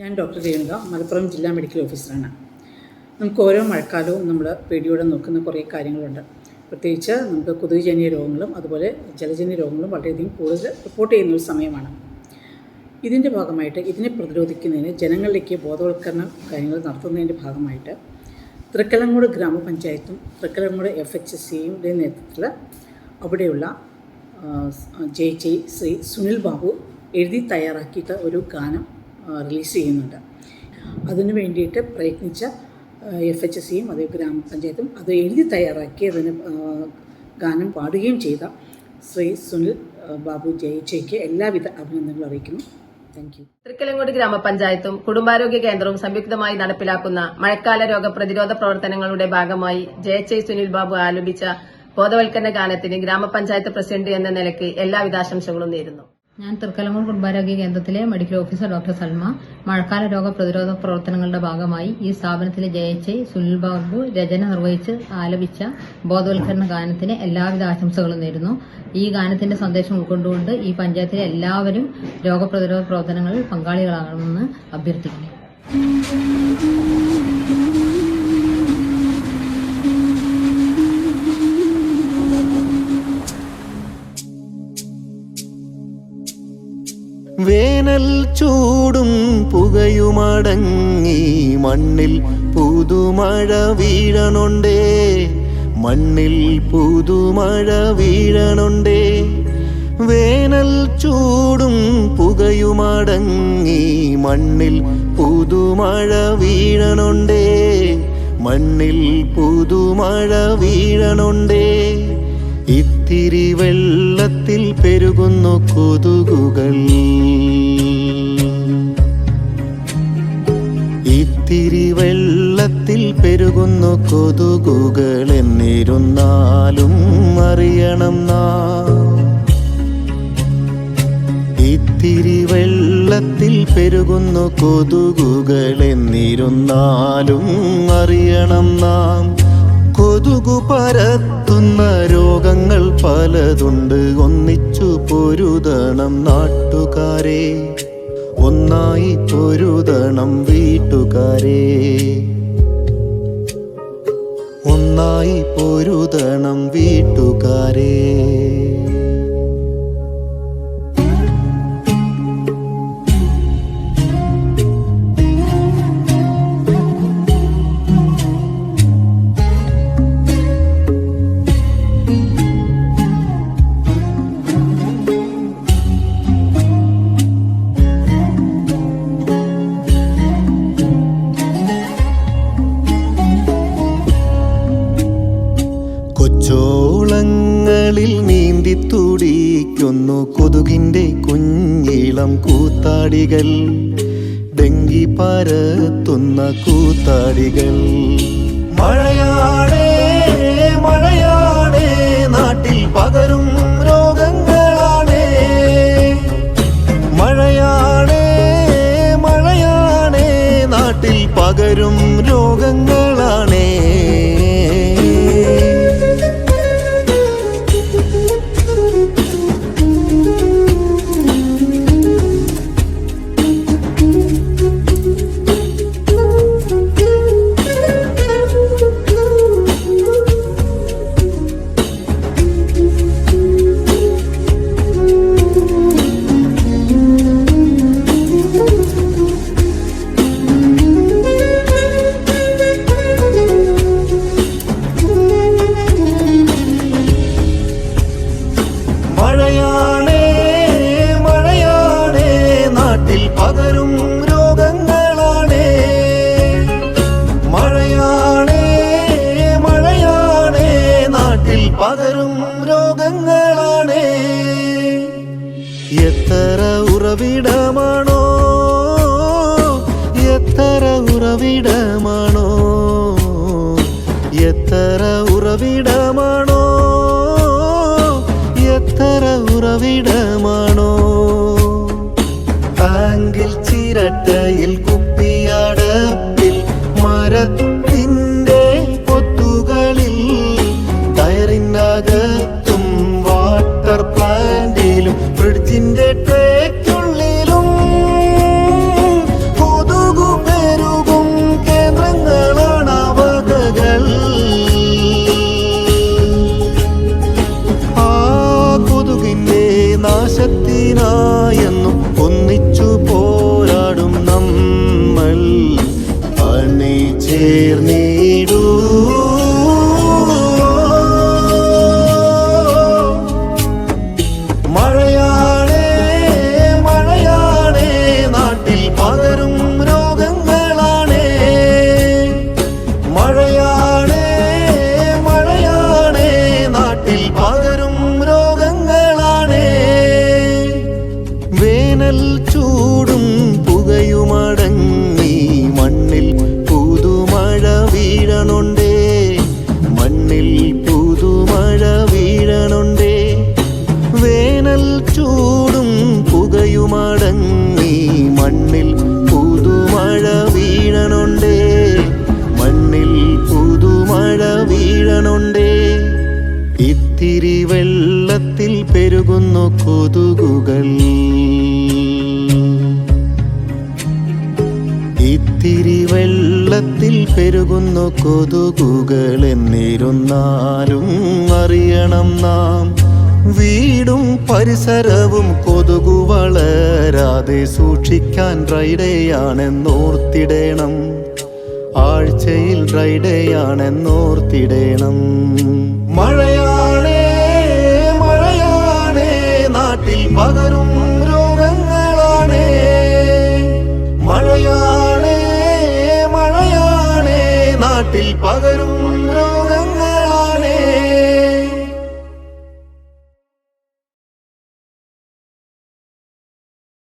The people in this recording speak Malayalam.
ഞാൻ ഡോക്ടർ രേണുക മലപ്പുറം ജില്ലാ മെഡിക്കൽ ഓഫീസറാണ്. നമുക്ക് ഓരോ മഴക്കാലവും നമ്മൾ പേടിയോടെ നോക്കുന്ന കുറേ കാര്യങ്ങളുണ്ട്. പ്രത്യേകിച്ച് നമുക്ക് കൊതുകുജന്യ രോഗങ്ങളും അതുപോലെ ജലജന്യ രോഗങ്ങളും വളരെയധികം കൂടുതൽ റിപ്പോർട്ട് ചെയ്യുന്ന ഒരു സമയമാണ്. ഇതിന്റെ ഭാഗമായിട്ട് ഇതിനെ പ്രതിരോധിക്കുന്നതിന് ജനങ്ങളിലേക്ക് ബോധവൽക്കരണ കാര്യങ്ങൾ നടത്തുന്നതിന്റെ ഭാഗമായിട്ട് തൃക്കലങ്ങോട് ഗ്രാമപഞ്ചായത്തും തൃക്കലങ്ങോട് എഫ് എച്ച് എസ് സിയുടെ നേതൃത്വത്തിൽ അവിടെയുള്ള ജെ ജെ ശ്രീ സുനിൽ ബാബു എഴുതി തയ്യാറാക്കിയിട്ട് ഒരു ഗാനം റിലീസ് ചെയ്യുന്നുണ്ട്. അതിനു വേണ്ടിയിട്ട് പ്രയത്നിച്ച എഫ് എച്ച് സിയും അതേ ഗ്രാമപഞ്ചായത്തും അത് എഴുതി തയ്യാറാക്കി അതിന് ഗാനം പാടുകയും ചെയ്ത ശ്രീ സുനിൽ ബാബു ജയിച്ചയ്ക്ക് എല്ലാവിധ അഭിനന്ദനങ്ങളും അറിയിക്കുന്നു. തൃക്കലങ്കോട് ഗ്രാമപഞ്ചായത്തും കുടുംബാരോഗ്യ കേന്ദ്രവും സംയുക്തമായി നടപ്പിലാക്കുന്ന മഴക്കാല രോഗ പ്രതിരോധ പ്രവർത്തനങ്ങളുടെ ഭാഗമായി ജയച്ചൈ സുനിൽ ബാബു ആലപിച്ച ബോധവൽക്കരണ ഗാനത്തിന് ഗ്രാമപഞ്ചായത്ത് പ്രസിഡന്റ് എന്ന നിലയ്ക്ക് എല്ലാവിധ ആശംസകളും നേരുന്നു. ഞാൻ തൃക്കലമൂർ കുടുംബാരോഗ്യ കേന്ദ്രത്തിലെ മെഡിക്കൽ ഓഫീസർ ഡോക്ടർ സൽമ. മഴക്കാല രോഗ പ്രതിരോധ പ്രവർത്തനങ്ങളുടെ ഭാഗമായി ഈ സ്ഥാപനത്തിലെ ജയച്ചെ സുനിൽ ബാബു രചന നിർവഹിച്ച് ആലപിച്ച ബോധവൽക്കരണ ഗാനത്തിന് എല്ലാവിധ ആശംസകളും നേരുന്നു. ഈ ഗാനത്തിന്റെ സന്ദേശം ഉൾക്കൊണ്ടുകൊണ്ട് ഈ പഞ്ചായത്തിലെ എല്ലാവരും രോഗപ്രതിരോധ പ്രവർത്തനങ്ങളിൽ പങ്കാളികളാകണമെന്ന് അഭ്യർത്ഥിക്കുന്നു. ചൂടും പുകയുമടങ്ങി മണ്ണിൽ പുതുമഴ വീഴണുണ്ടേ മണ്ണിൽ പുതുമഴ വീഴണുണ്ടേ. വേനൽ ചൂടും പുകയുമടങ്ങി മണ്ണിൽ പുതുമഴ വീഴണുണ്ടേ മണ്ണിൽ പുതുമഴ വീഴണുണ്ടേ. ഇത്തിരി വെള്ളത്തിൽ പെരുകുന്നു കൊതുകുകൾ. ഇത്തിരി വെള്ളത്തിൽ പെരുകുന്നു കൊതുകുകൾ എന്നിരുന്നാലും അറിയണം നാ. ഇത്തിരി വെള്ളത്തിൽ പെരുകുന്നു കൊതുകുകൾ എന്നിരുന്നാലും അറിയണം നാം. കൊതുകു പരത്തുന്ന രോഗങ്ങൾ പലതുണ്ട്. ഒന്നിച്ചു പൊരുതണം നാട്ടുകാരെ. ഒന്നായി പൊരുതണം വീട്ടുകാരെ. ഒന്നായി പൊരുതണം വീട്ടുകാരെ. കൊച്ചോളങ്ങളിൽ നീന്തി തുടിക്കുന്നു കൊതുകിന്റെ കുഞ്ഞിളം കൂത്താടികൾ. ഡെങ്കി പരത്തുന്ന കൂത്താടികൾ. മഴയാടേ മഴയാടേ നാട്ടിൽ പകരും പകരും പകരും രോഗങ്ങളാണ്. എത്ര ഉറവിടമാണോ എത്ര ഉറവിടമാണോ എത്ര ഉറവിടമാണോ എത്ര ഉറവിടമാണോ. ആങ്കിൽ ചിരട്ടയിൽ വീഴണുണ്ടേ ഇത്തിരി വെള്ളത്തിൽ പെരുകുന്നു കൊതുകുകൾ. ഇത്തിരി വെള്ളത്തിൽ പെരുകുന്നു കൊതുകുകൾ എന്നിരുന്നാലും അറിയണം നാം. വീടും പരിസരവും കൊതുകു വളരാതെ സൂക്ഷിക്കാൻ ഡ്രൈഡേയാണെന്നോർത്തിടേണം ആഴ്ചയിൽ ഡ്രൈഡേയാണെന്നോർത്തിടേണം മഴയാണേ മഴയാണേ നാട്ടിൽ പകരും രോഗങ്ങളാണേ. മഴയാണേ മഴയാണേ നാട്ടിൽ പകരും